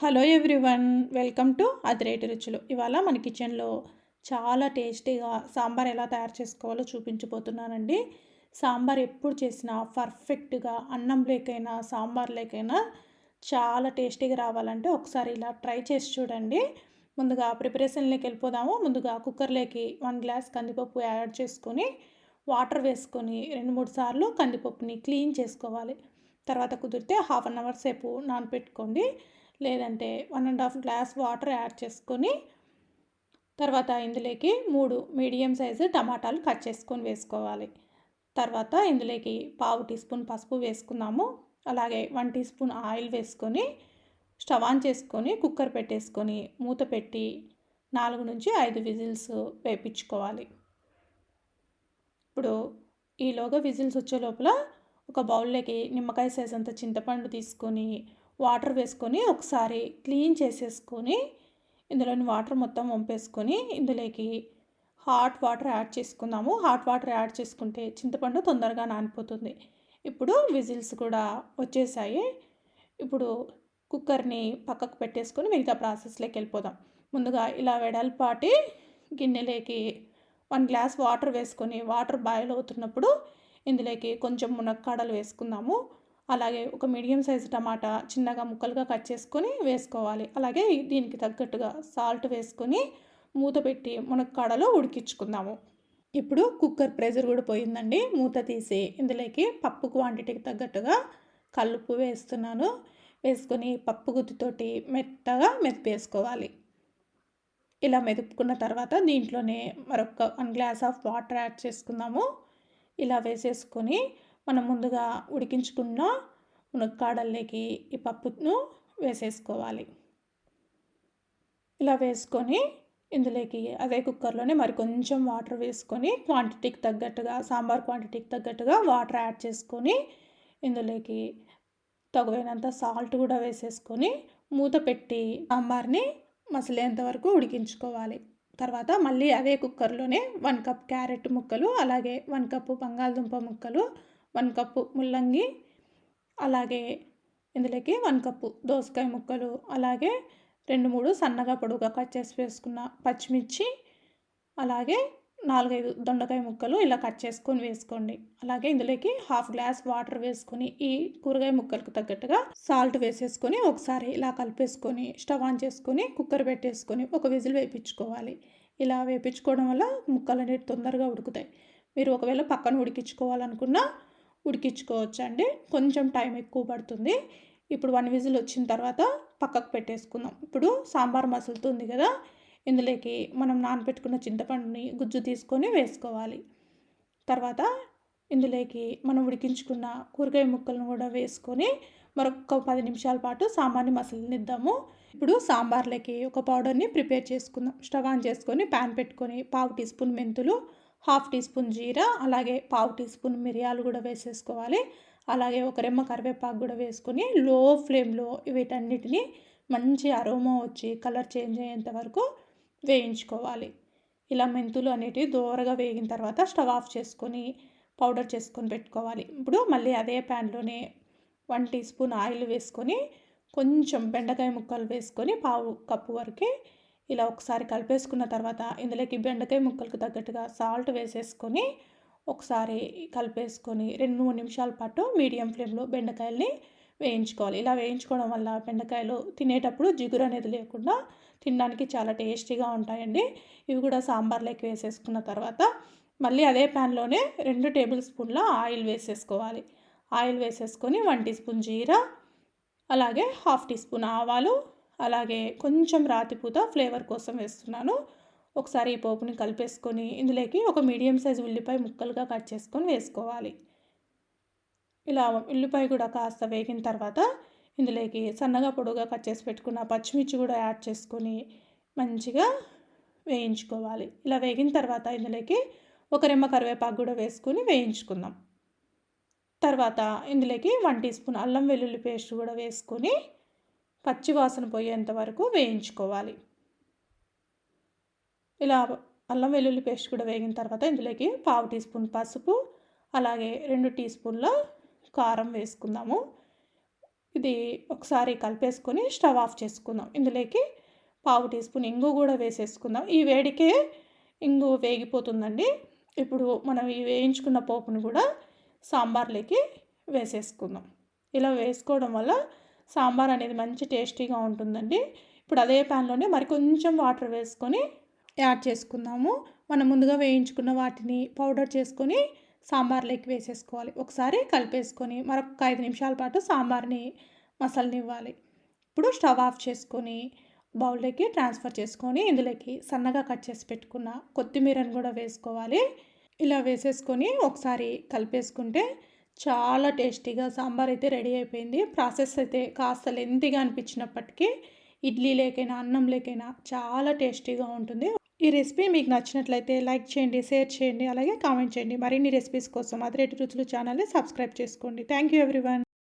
Hello everyone welcome to Adireti Ruchulu. ఇవాళ మన కిచెన్లో చాలా టేస్టీగా సాంబార్ ఎలా తయారు చేసుకోవాలో చూపించబోతున్నానండి. సాంబార్ ఎప్పుడు చేసినా పర్ఫెక్ట్గా అన్నం లేకైనా సాంబార్ లేకైనా చాలా టేస్టీగా రావాలంటే ఒకసారి ఇలా ట్రై చేసి చూడండి. ముందుగా ప్రిపరేషన్లోకి వెళ్ళిపోదాము. ముందుగా కుక్కర్లోకి వన్ గ్లాస్ కందిపప్పు యాడ్ చేసుకొని వాటర్ వేసుకొని రెండు మూడు సార్లు కందిపప్పుని క్లీన్ చేసుకోవాలి. తర్వాత కుదిరితే హాఫ్ అన్ అవర్ సేపు నానపెట్టుకోండి. లేదంటే one and half glass water add చేసుకొని తర్వాత ఇందులోకి మూడు మీడియం సైజు టమాటాలు కట్ చేసుకొని వేసుకోవాలి. తర్వాత ఇందులోకి పావు టీ స్పూన్ పసుపు వేసుకుందాము అలాగే వన్ టీ స్పూన్ ఆయిల్ వేసుకొని స్టవ్ ఆన్ చేసుకొని కుక్కర్ పెట్టేసుకొని మూత పెట్టి నాలుగు నుంచి ఐదు విజిల్స్ వేపించుకోవాలి. ఇప్పుడు ఈలోగా విజిల్స్ వచ్చే లోపల ఒక బౌల్లోకి నిమ్మకాయ సైజ్ అంత చింతపండు తీసుకొని వాటర్ వేసుకొని ఒకసారి క్లీన్ చేసేసుకొని ఇందులోని వాటర్ మొత్తం వంపేసుకొని ఇందులోకి హాట్ వాటర్ యాడ్ చేసుకుందాము. హాట్ వాటర్ యాడ్ చేసుకుంటే చింతపండు తొందరగా నానిపోతుంది. ఇప్పుడు విజిల్స్ కూడా వచ్చేసాయి. ఇప్పుడు కుక్కర్ని పక్కకు పెట్టేసుకొని మిగతా ప్రాసెస్లోకి వెళ్ళిపోదాం. ముందుగా ఇలా వెడల్పాటి గిన్నెలోకి వన్ గ్లాస్ వాటర్ వేసుకొని వాటర్ బాయిల్ అవుతున్నప్పుడు ఇందులోకి కొంచెం మునక్కాడలు వేసుకుందాము. అలాగే ఒక మీడియం సైజు టమాటా చిన్నగా ముక్కలుగా కట్ చేసుకొని వేసుకోవాలి. అలాగే దీనికి తగ్గట్టుగా సాల్ట్ వేసుకొని మూత పెట్టి మునక్కాడలో ఉడికించుకుందాము. ఇప్పుడు కుక్కర్ ప్రెజర్ కూడా పోయిందండి. మూత తీసి ఇందులోకి పప్పు క్వాంటిటీకి తగ్గట్టుగా కలుపు వేస్తున్నాను. వేసుకొని పప్పు గుత్తితోటి మెత్తగా మెదిపేసుకోవాలి. ఇలా మెదుపుకున్న తర్వాత దీంట్లోనే మరొక one glass of water add చేసుకుందాము. ఇలా వేసేసుకొని మనం ముందుగా ఉడికించుకున్న మునక్కాడల్లోకి ఈ పప్పును వేసేసుకోవాలి. ఇలా వేసుకొని ఇందులోకి అదే కుక్కర్లోనే మరి కొంచెం వాటర్ వేసుకొని క్వాంటిటీకి తగ్గట్టుగా సాంబార్ క్వాంటిటీకి తగ్గట్టుగా వాటర్ యాడ్ చేసుకొని ఇందులోకి తగువైనంత సాల్ట్ కూడా వేసేసుకొని మూత పెట్టి సాంబార్ని మసలేంత వరకు ఉడికించుకోవాలి. తర్వాత మళ్ళీ అదే కుక్కర్లోనే వన్ కప్ క్యారెట్ ముక్కలు అలాగే వన్ కప్పు బంగాళదుంప ముక్కలు వన్ కప్పు ముల్లంగి అలాగే ఇందులోకి వన్ కప్పు దోసకాయ ముక్కలు అలాగే రెండు మూడు సన్నగా పొడుగా కట్ చేసి వేసుకున్న పచ్చిమిర్చి అలాగే నాలుగైదు దొండకాయ ముక్కలు ఇలా కట్ చేసుకొని వేసుకోండి. అలాగే ఇందులోకి హాఫ్ గ్లాస్ వాటర్ వేసుకొని ఈ కూరగాయ ముక్కలకు తగ్గట్టుగా సాల్ట్ వేసేసుకొని ఒకసారి ఇలా కలిపేసుకొని స్టవ్ ఆన్ చేసుకొని కుక్కర్ పెట్టేసుకొని ఒక విజిల్ వేయించుకోవాలి ఇలా వేయించుకోవడం వల్ల ముక్కలు అనేవి తొందరగా ఉడుకుతాయి. మీరు ఒకవేళ పక్కన ఉడికించుకోవాలనుకున్నా ఉడికించుకోవచ్చు అండి. కొంచెం టైం ఎక్కువ పడుతుంది. ఇప్పుడు వన్ విజిల్ వచ్చిన తర్వాత పక్కకు పెట్టేసుకుందాం. ఇప్పుడు సాంబార్ మసులుతుంది కదా ఇందులోకి మనం నానబెట్టుకున్న చింతపండుని గుజ్జు తీసుకొని వేసుకోవాలి. తర్వాత ఇందులోకి మనం ఉడికించుకున్న కూరగాయ ముక్కలను కూడా వేసుకొని మరొక పది నిమిషాల పాటు సాంబార్ని మసలనిద్దాము. ఇప్పుడు సాంబార్లోకి ఒక పౌడర్ని ప్రిపేర్ చేసుకుందాం. స్టవ్ ఆన్ చేసుకొని ప్యాన్ పెట్టుకొని పావు టీ స్పూన్ మెంతులు హాఫ్ టీ స్పూన్ జీరా అలాగే పావు టీ స్పూన్ మిరియాలు కూడా వేసేసుకోవాలి. అలాగే ఒక రెమ్మ కరివేపాకు కూడా వేసుకొని లో ఫ్లేమ్లో వీటన్నిటిని మంచి అరోమా వచ్చి కలర్ చేంజ్ అయ్యేంత వరకు వేయించుకోవాలి. ఇలా మెంతులు అనేటివి దూరగా వేగిన తర్వాత స్టవ్ ఆఫ్ చేసుకొని పౌడర్ చేసుకొని పెట్టుకోవాలి. ఇప్పుడు మళ్ళీ అదే ప్యాన్లోనే వన్ టీ స్పూన్ ఆయిల్ వేసుకొని కొంచెం బెండకాయ ముక్కలు వేసుకొని పావు కప్పు వరకు ఇలా ఒకసారి కలిపేసుకున్న తర్వాత ఇందులోకి బెండకాయ ముక్కలకు తగ్గట్టుగా సాల్ట్ వేసేసుకొని ఒకసారి కలిపేసుకొని రెండు మూడు నిమిషాల పాటు మీడియం ఫ్లేమ్లో బెండకాయల్ని వేయించుకోవాలి. ఇలా వేయించుకోవడం వల్ల బెండకాయలు తినేటప్పుడు జిగురు అనేది లేకుండా తినడానికి చాలా టేస్టీగా ఉంటాయండి. ఇవి కూడా సాంబార్లోకి వేసేసుకున్న తర్వాత మళ్ళీ అదే ప్యాన్లోనే రెండు టేబుల్ స్పూన్ల ఆయిల్ వేసేసుకోవాలి. ఆయిల్ వేసేసుకొని వన్ టీ స్పూన్ జీరా అలాగే హాఫ్ టీ స్పూన్ ఆవాలు అలాగే కొంచెం రాతిపూత ఫ్లేవర్ కోసం వేస్తున్నాను. ఒకసారి ఈ పోపుని కలిపేసుకొని ఇందులోకి ఒక మీడియం సైజు ఉల్లిపాయ ముక్కలుగా కట్ చేసుకొని వేసుకోవాలి. ఇలా ఉల్లిపాయ కూడా కాస్త వేగిన తర్వాత ఇందులోకి సన్నగా పొడుగా కట్ చేసి పెట్టుకున్న పచ్చిమిర్చి కూడా యాడ్ చేసుకొని మంచిగా వేయించుకోవాలి. ఇలా వేగిన తర్వాత ఇందులోకి ఒక రెమ్మ కరివేపాకు కూడా వేసుకొని వేయించుకుందాం. తర్వాత ఇందులోకి వన్ టీ స్పూన్ అల్లం వెల్లుల్లి పేస్ట్ కూడా వేసుకొని పచ్చివాసన పోయేంత వరకు వేయించుకోవాలి. ఇలా అల్లం వెల్లుల్లి పేస్ట్ కూడా వేగిన తర్వాత ఇందులోకి పావు టీ స్పూన్ పసుపు అలాగే రెండు టీ స్పూన్ల కారం వేసుకుందాము. ఇది ఒకసారి కలిపేసుకొని స్టవ్ ఆఫ్ చేసుకుందాం. ఇందులోకి పావు టీ స్పూన్ ఇంగు కూడా వేసేసుకుందాం. ఈ వేడికే ఇంగు వేగిపోతుందండి. ఇప్పుడు మనం ఈ వేయించుకున్న పోపును కూడా సాంబార్లోకి వేసేసుకుందాం. ఇలా వేసుకోవడం వల్ల సాంబార్ అనేది మంచి టేస్టీగా ఉంటుందండి. ఇప్పుడు అదే ప్యాన్లోనే మరి కొంచెం వాటర్ వేసుకొని యాడ్ చేసుకుందాము. మనం ముందుగా వేయించుకున్న వాటిని పౌడర్ చేసుకొని సాంబార్లోకి వేసేసుకోవాలి. ఒకసారి కలిపేసుకొని మరొక ఐదు నిమిషాల పాటు సాంబార్ని మసలనివ్వాలి. ఇప్పుడు స్టవ్ ఆఫ్ చేసుకొని బౌల్లోకి ట్రాన్స్ఫర్ చేసుకొని ఇందులోకి సన్నగా కట్ చేసి పెట్టుకున్న కొత్తిమీరను కూడా వేసుకోవాలి. ఇలా వేసేసుకొని ఒకసారి కలిపేసుకుంటే చాలా టేస్టీగా సాంబార్ అయితే రెడీ అయిపోయింది. ప్రాసెస్ అయితే కాస్త లెంతిగా అనిపించినప్పటికీ ఇడ్లీ లేకైనా అన్నం లేకైనా చాలా టేస్టీగా ఉంటుంది. ఈ రెసిపీ మీకు నచ్చినట్లయితే లైక్ చేయండి షేర్ చేయండి అలాగే కామెంట్ చేయండి. మరిన్ని రెసిపీస్ కోసం అదిరేటి రుచులు ఛానల్ని సబ్స్క్రైబ్ చేసుకోండి. Thank you everyone.